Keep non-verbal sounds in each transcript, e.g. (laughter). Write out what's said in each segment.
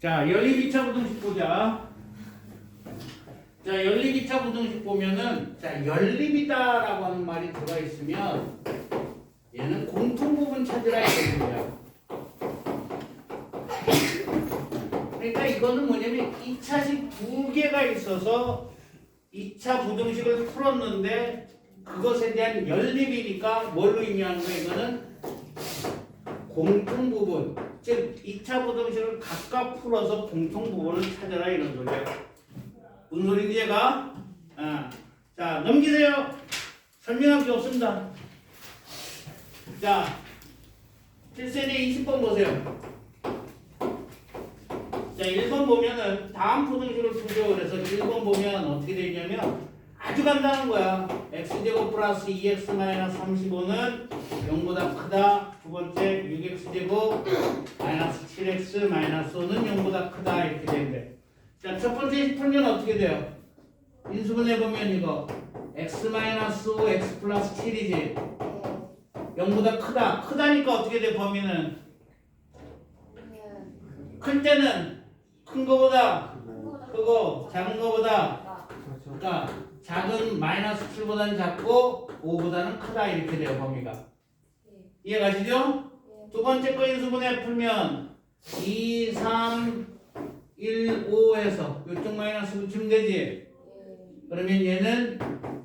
자, 2차 부등식 보자. 자, 2차 부등식 보면은 자, 연립이다라고 하는 말이 들어가 있으면 얘는 공통 부분 찾으라 거야. 그러니까 이거는 뭐냐면 2차식 두 개가 있어서 2차 부등식을 풀었는데 그것에 대한 연립이니까 뭘로 의미하는 거야? 이거는 공통 부분. 즉 2차 부등식을 각각 풀어서 공통 부분을 찾아라 이런 소리야. 무슨 소리인지 얘가? 아, 자 넘기세요. 설명할 게 없습니다. 자 7세대 20번 보세요. 자 1번 보면은 다음 부등식을 풀죠. 그래서 1번 보면 어떻게 되냐면 간단한 거야. x제곱 플러스 2x 마이너스 35는 0보다 크다. 두 번째 6x제곱 마이너스 7x 마이너스 5는 0보다 크다. 이렇게 되는데. 자, 첫 번째 풀면 어떻게 돼요? 인수분해 보면 이거 x 마이너스 5, x 플러스 7이지. 0보다 크다. 크다니까 어떻게 돼, 범위는? 클 때는 큰 거보다 크고 작은 거보다. 그러니까 작은 마이너스 7보다는 작고 5보다는 크다 이렇게 돼요 범위가. 이해가시죠? 두 번째 거 인수분해 풀면 2, 3, 1, 5에서 이쪽 마이너스 붙이면 되지? 그러면 얘는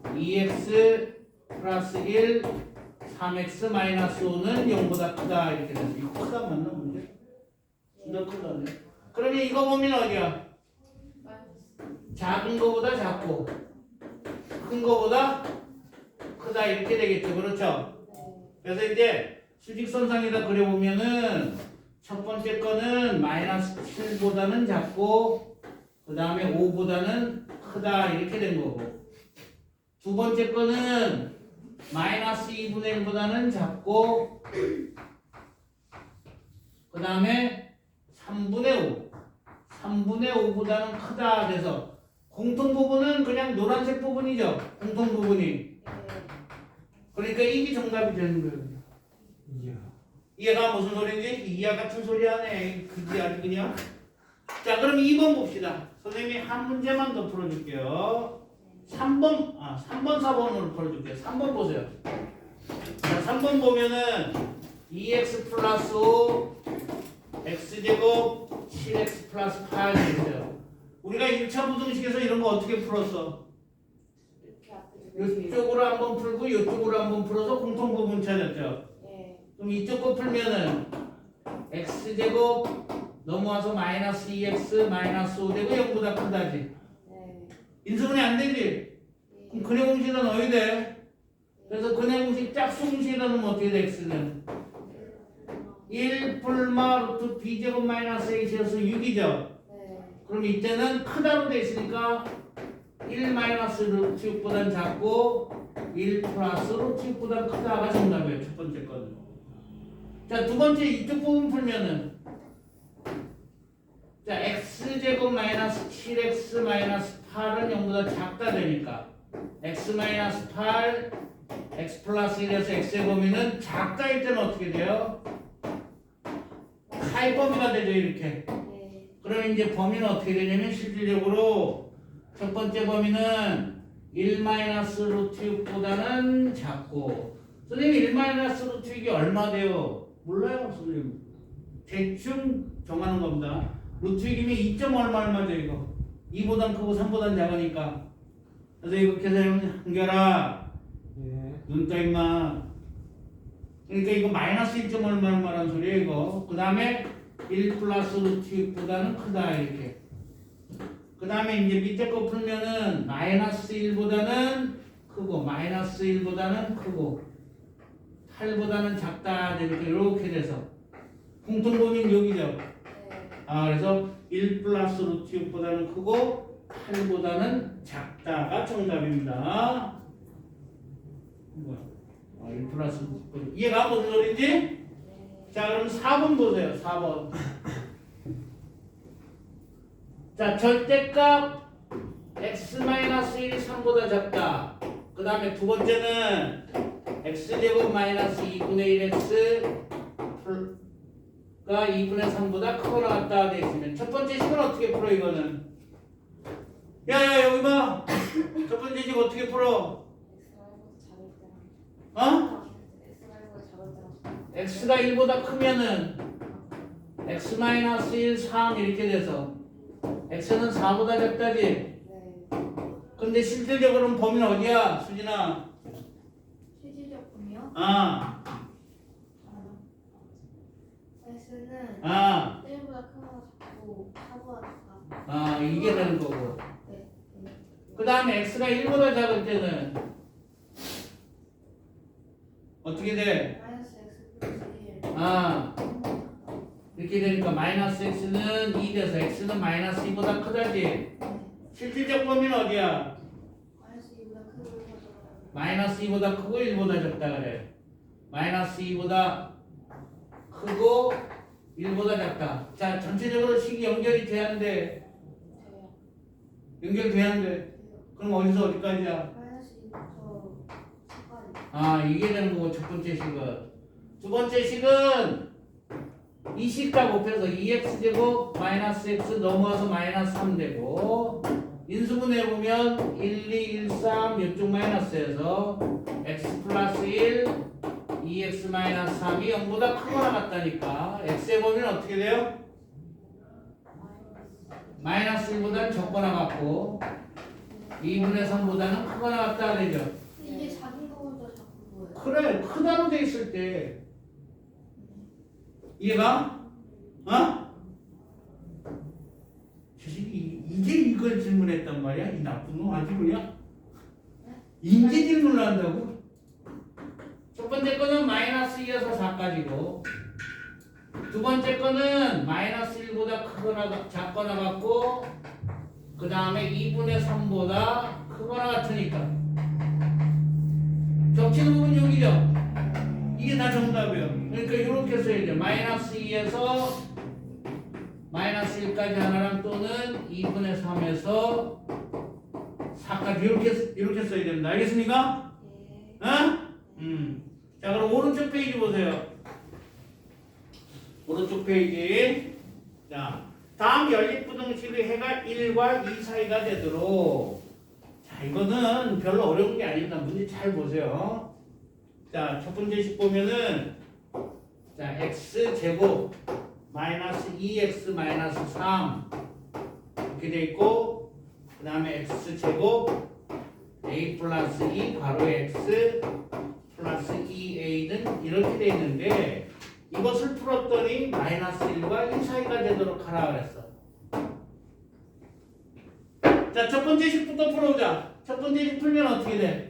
2x 플러스 1 3x 마이너스 5는 0보다 크다 이렇게 돼서 이거 크다 맞나 문제? 진짜 크다네. 그러면 이거 보면 어디야? 작은 거보다 작고 큰 거보다 크다 이렇게 되겠죠. 그렇죠? 그래서 이제 수직선상에다 그려보면은 첫 번째 거는 마이너스 7보다는 작고 그 다음에 5보다는 크다 이렇게 된 거고. 두 번째 거는 마이너스 2분의 1보다는 작고 그 다음에 3분의 5 3분의 5보다는 크다 그래서 공통 부분은 그냥 노란색 부분이죠 공통 부분이 그러니까 이게 정답이 되는 거예요 이야. 얘가 무슨 소리인지 이야 같은 소리 하네. 그지 아주 그냥. 자, 그럼 2번 봅시다. 선생님이 한 문제만 더 풀어줄게요. 3번, 아, 3번, 4번으로 풀어줄게요. 3번 보세요. 자, 3번 보면은 2x 플러스 5, x제곱 7x 플러스 8 있어요. 우리가 1차 부등식에서 이런 거 어떻게 풀었어? 이쪽으로 한번 풀고 이쪽으로 한번 풀어서 공통 부분 찾았죠. 그럼 이쪽 거 풀면은 x제곱 넘어와서 마이너스 2x 마이너스 5 되고 0보다 크다지. 인수분해 안 되지? 그럼 근해 공식에다 넣어야 돼. 그래서 근해 공식 짝수 넣으면 어떻게 돼 x는? 1 풀마 루트 b제곱 마이너스 a에서 6이죠 그럼 이때는 크다로 돼 있으니까 1 마이너스 루트 6보단 작고 1 플러스 루트 6보다 크다가 정답이에요 첫 번째 거는 자, 두 번째 이쪽 부분 풀면은 자, x제곱 마이너스 7x 마이너스 8은 0보다 작다 되니까 x 마이너스 8 x 플러스 1에서 x의 범위는 작다일 때는 어떻게 돼요? 카이 범위가 되죠, 이렇게. 그러면 이제 범위는 어떻게 되냐면 실질적으로 첫 번째 범위는 1 마이너스 루트 6보다는 작고 선생님 1 마이너스 루트 6이 얼마 돼요? 몰라요 선생님. 대충 정하는 겁니다. 루트 6이면 2점 얼마 얼마 돼 이거? 2보단 크고 3보단 작으니까. 그래서 이거 계산 한결아 예. 눈떠 임마. 그러니까 이거 마이너스 1점 얼마 얼마란 소리예요 이거. 그 다음에 1 플러스 루트 6보다는 크다 이렇게. 그 다음에 이제 밑에 거 풀면은 마이너스 1보다는 크고 마이너스 1보다는 크고 8보다는 작다 이렇게 이렇게 돼서. 공통범위는 여기죠. 아 그래서 1 플러스 루트 6보다는 크고 8보다는 작다가 정답입니다. 아, 1 플러스 루트 6 이해가 무슨 소리인지? 자 그럼 4번 보세요 4번 자 절대값 x-1이 3보다 작다 그 다음에 두 번째는 x제곱 마이너스 2분의 1x 그 2분의 3보다 크거나 같다 돼 있으면 첫 번째 식은 어떻게 풀어 이거는? 야야 여기 봐. 첫 번째 식 어떻게 풀어? 어? X가 1보다 크면은 x-1, 3 이렇게 돼서 x는 4보다 작다지. 근데 실질적으로는 범위는 어디야? 수진아. 실질적군요. 아, S는 아, 1보다 크거나 작고 4보다 작다. 아 이게 되는 거고. 네. 네. 그 다음에 x가 1보다 작을 때는 어떻게 돼? 마이너스 X 플러스 1. 아 이렇게 되니까 마이너스 x는 2 돼서 x는 마이너스 2보다 크다지. 네. 실질적 범위는 어디야? 마이너스 2보다 크고 마이너스 2보다 크고 1보다 작다 그래. 마이너스 2보다 크고 1보다 작다. 자 전체적으로 식이 연결이 돼야하는데 돼요. 연결돼야하는데 그럼 어디서 어디까지야? 마이너스 2부터 4까지. 아 이게 되는 거고 첫 번째 식은 두 번째 식은 이 식과 곱해서 2x 제곱 마이너스 x 넘어와서 마이너스 3 되고 인수분해 보면 1, 2, 1, 3 이쪽 마이너스에서 x 플러스 1 2x 마이너스 3이 0보다 크거나 같다니까 x의 범위는 어떻게 돼요? 마이너스 1보다는 적거나 같고 2분의 3보다는 크거나 같다 되죠 이게 작은 거보다 작은 거예요. 그래 크다로 돼 있을 때 이해가? 어? 자식이 이제 이걸 질문했단 말이야 이 나쁜 놈 아주 그냥 인제 질문을 한다고? 첫 번째 거는 마이너스 2에서 4까지고 두 번째 거는 마이너스 1보다 크거나 작거나 같고 그 다음에 2분의 3보다 크거나 같으니까 겹치는 부분 여기죠? 이게 다 정답이에요. 그러니까 이렇게 써야 돼. 마이너스 2에서 마이너스 1까지 하나랑 또는 2분의 3에서 4까지 이렇게 이렇게 써야 됩니다. 알겠습니까? 예. 어? 음. 자 그럼 오른쪽 페이지 보세요. 오른쪽 페이지. 자 다음 연립부등식의 해가 1과 2 사이가 되도록 자 이거는 별로 어려운 게 아닙니다. 문제 잘 보세요. 자 첫 번째 식 보면은 자 x 제곱 마이너스 2x 마이너스 3 이렇게 돼 있고 그 다음에 x 제곱 a 플러스 2 바로 x 플러스 2a는 이렇게 돼 있는데 이것을 풀었더니 마이너스 1과 2 사이가 되도록 하라 그랬어. 자, 첫 번째 식부터 풀어보자. 첫 번째 식 풀면 어떻게 돼?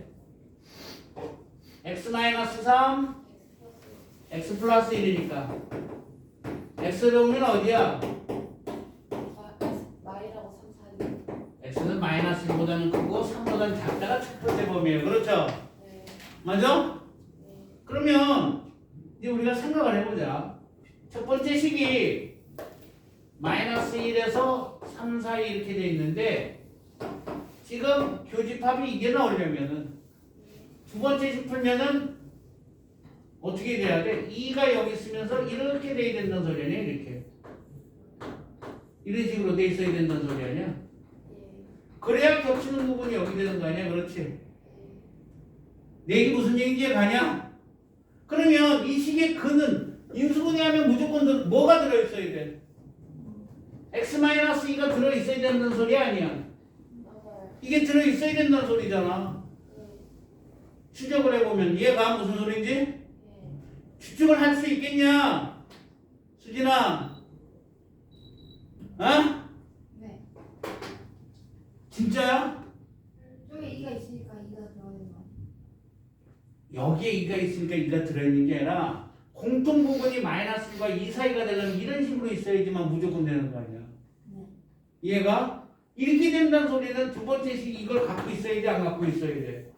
X 마이너스 3, x 플러스 1이니까. x를 오면 어디야? 마이라고 3, 4, 6. x는 마이너스 1보다는 크고 3보다는 작다가 첫 번째 범위예요. 그렇죠? 네. 맞아? 네. 그러면 이제 우리가 생각을 해보자. 첫 번째 식이 마이너스 1에서 3 사이 이렇게 돼 있는데 지금 교집합이 이게 나오려면은 두 번째 식 풀면은 어떻게 돼야 돼? 2가 여기 있으면서 이렇게 돼야 된다는 소리 아니야? 이렇게 이런 식으로 돼 있어야 된다는 소리 아니야? 예. 그래야 겹치는 부분이 여기 되는 거 아니야? 그렇지? 내 얘기 무슨 얘기인지 가냐? 그러면 이 식의 근은 인수분해 하면 무조건 들- 뭐가 들어있어야 돼? x-2가 들어있어야 된다는 소리 아니야? 이게 들어있어야 된다는 소리잖아. 예. 추적을 해보면 얘가 무슨 소리인지 예. 추측을 할 수 있겠냐? 수진아, 어? 네. 진짜야? 저기 2가 있으니까 2가 들어가는 거. 여기에 2가 있으니까 2가 들어있는 게 아니라 공통 부분이 마이너스과 2 사이가 되려면 이런 식으로 있어야지만 무조건 되는 거 아니야. 네. 얘가 이렇게 된다는 소리는 두 번째 식 이걸 갖고 있어야 돼, 안 갖고 있어야 돼.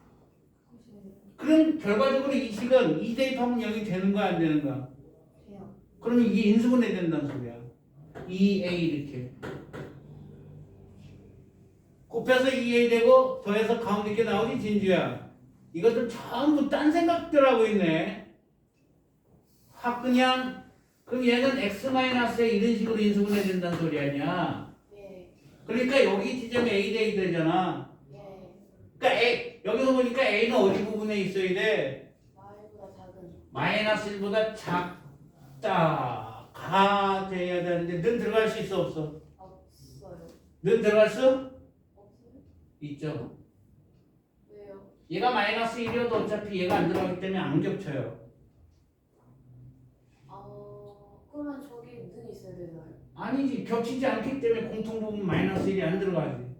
그럼 결과적으로 이 식은 2 대입하면 여기 되는 거야, 안 되는 거야? 돼요. 그러면 이게 인수분해 된다는 소리야. 2a 이렇게. 곱해서 2a 되고 더해서 가운데 게 나오지, 진주야. 이것들 전부 딴 생각들 하고 있네. 확 그냥 그럼 얘는 x-에 이런 식으로 인수분 해야 된다는 소리 아니야. 예. 그러니까 여기 지점에 a 대 되잖아. 예. 그러니까 A, 여기서 보니까 a는 어디 부분에 있어야 돼? 작은. 마이너스 1보다 작다가 돼야 되는데 는 들어갈 수 있어 없어? 없어요. 는 들어갈 수 없어요? 있죠. 왜요? 얘가 마이너스 1이어도 어차피 얘가 안 들어가기 때문에 안 겹쳐요. 어, 그러면 저기 눈이 있어야 되나요? 아니지 겹치지 않기 때문에 공통 부분 마이너스 1이 안 들어가지.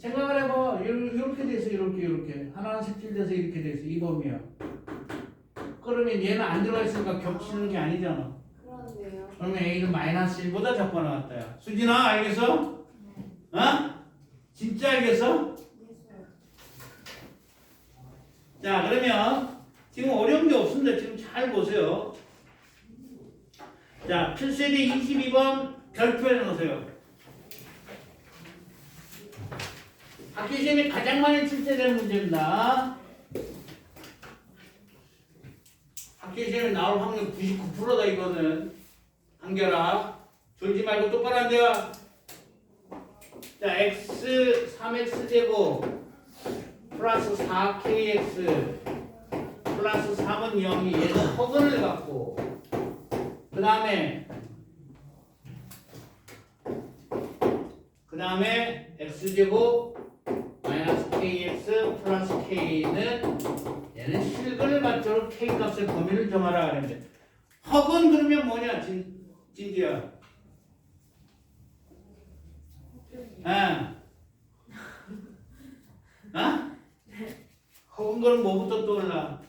생각을 해봐. 요- 요렇게 돼서 이렇게 이렇게 하나는 색칠돼서 이렇게 돼서 이 범위야. 그러면 얘는 안 들어가 있으니까 겹치는 게 아니잖아. 그런데요. 그러면 A는 마이너스 1보다 작고 나왔다야. 수진아 알겠어? 어? 진짜 알겠어? 자 그러면 지금 어려운 게 없습니다. 지금 잘 보세요. 자 필수의 22번 별표해 놓으세요. 학교 시험에 가장 많이 출제되는 문제입니다. 학교 시험에 나올 확률 99%다 이거는 한결아 졸지 말고 똑바로 앉아. 자 x 3x 제곱 플러스 4kx 플러스 3은 0이 얘는 허근을 갖고 그 다음에 그 다음에 x제곱 마이너스 kx 플러스 k는 얘는 실근을 받도록 k 값의 범위를 정하라 그랬는데 허근 그러면 뭐냐 진, 진지야 아. 아? 허근 거는 뭐부터 떠올라?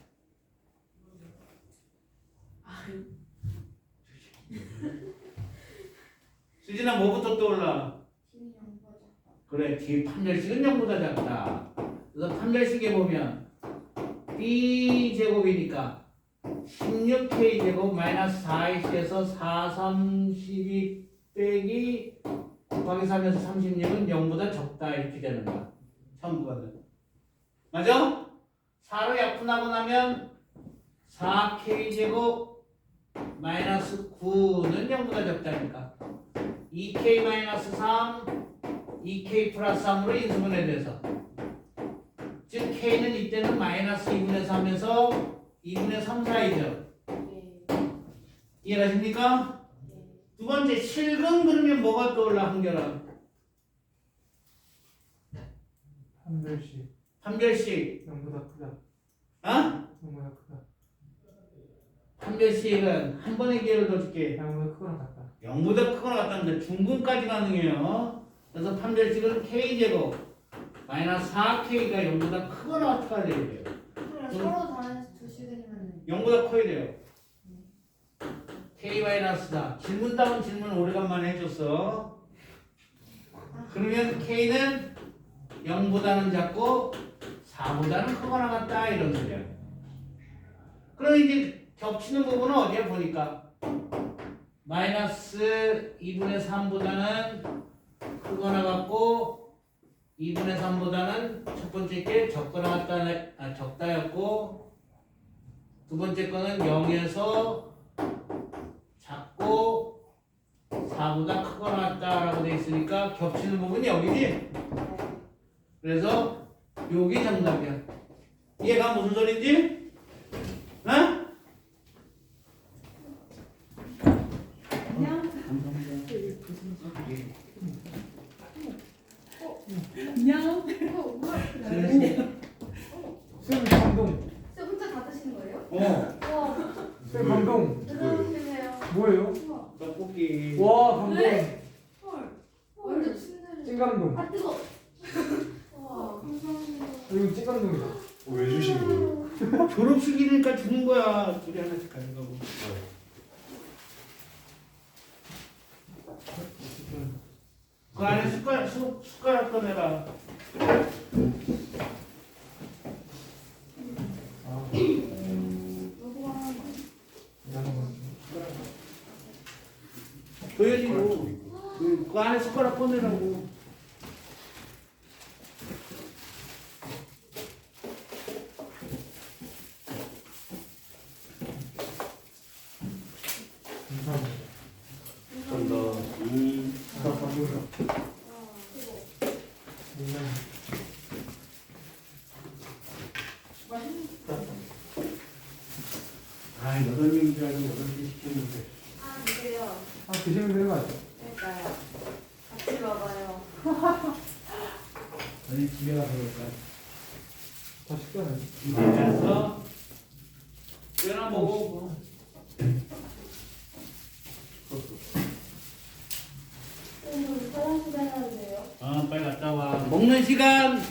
(laughs) 수진아 뭐부터 떠올라? 그래 뒤 판별식은 0보다 작다. 그래서 판별식에 보면 b 제곱이니까 16k 제곱 마이너스 4x에서 4, 3, 12 빼기 곱하기 3에서 36은 0보다 적다 이렇게 되는 거야. 처음 거는 맞아? 4로 약분하고 나면 4k 제곱 마이너스 9는 0보다 적다니까. 2k 마이너스 3 2k 플러스 3으로 인수분해 돼서. 즉 k는 이때는 마이너스 2분의 3에서 2분의 3 사이죠. 예. 이해가십니까? 예. 두 번째 실근 그러면 뭐가 떠올라 한결아 판별식. 판별식. 0보다 크다. 어? 0보다 크다. 판별식은 한 번의 기회를 더 줄게. 0보다 크거나 같다. 0보다 크거나 같다는데 중분까지 가능해요 그래서 판별식은 k제곱 마이너스 4k가 0보다 크거나 같아야 돼요 그럼 서로 다른 두 시간이면 0보다 커야 돼요. K 마이너스다. 질문 다운 질문 오래간만에 해줬어. 그러면 K는 0보다는 작고 4보다는 크거나 같다 이런 소리야. 그럼 이제 겹치는 부분은 어디야 보니까 마이너스 2분의 3보다는 크거나 같고 2분의 3보다는 첫 번째 게 적거나 같다 아, 적다였고 두 번째 거는 0에서 작고 4보다 크거나 같다라고 돼 있으니까 겹치는 부분이 여기지. 그래서 여기 정답이야. 이해가 무슨 소린지? 그 안에 숟가락 꺼내라고. 아, 여덟 명줄 알고 여덟 개 시켰는데. 아, 그래요? 아, 그 정도 해봐요. 그러니까요. 어디 집에 가서 볼까? 집에 가서 꽤나 먹어. 오늘 화장실 가야 돼요. 어, 빨리 갔다 와. 먹는 시간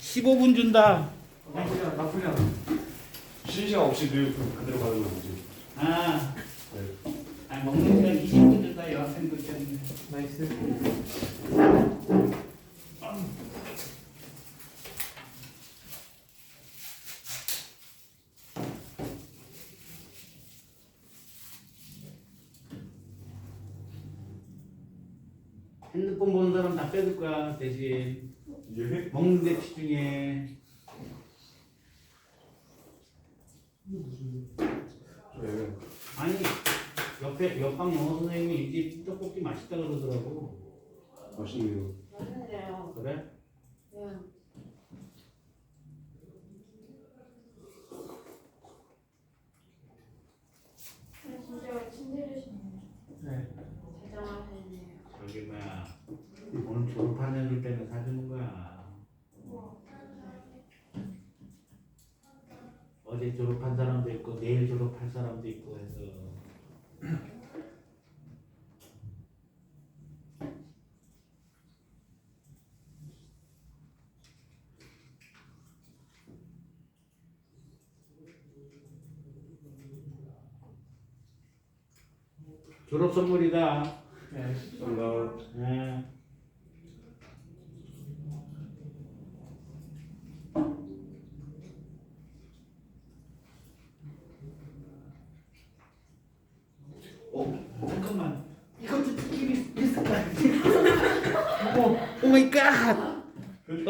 15분 준다. 나쁘지 않아. 나쁘지 않아. 쉬는 시간 없이 늘 그대로 가는 거지. 아, 네. 아 먹는 시간 20분 준다. 여학생들 때문에. 나이스. 핸드폰 보는 사람 다 빼줄 거야 대신 예? 먹는 데 집중해. 네. 아니 옆에 옆방 영어 선생님이 이 집 떡볶이 맛있다 그러더라고. 맛있네요. 맛있네요. 그래? 네. 근데 진짜 친절하시네요. 네. 대단하시네요. 저기 뭐야 오늘 졸업하는 애들 때문에 사주는 거야. 어제 졸업한 사람도 있고 내일 졸업할 사람도 있고 해서 졸업 선물이다. 네. 감사합니다. 네.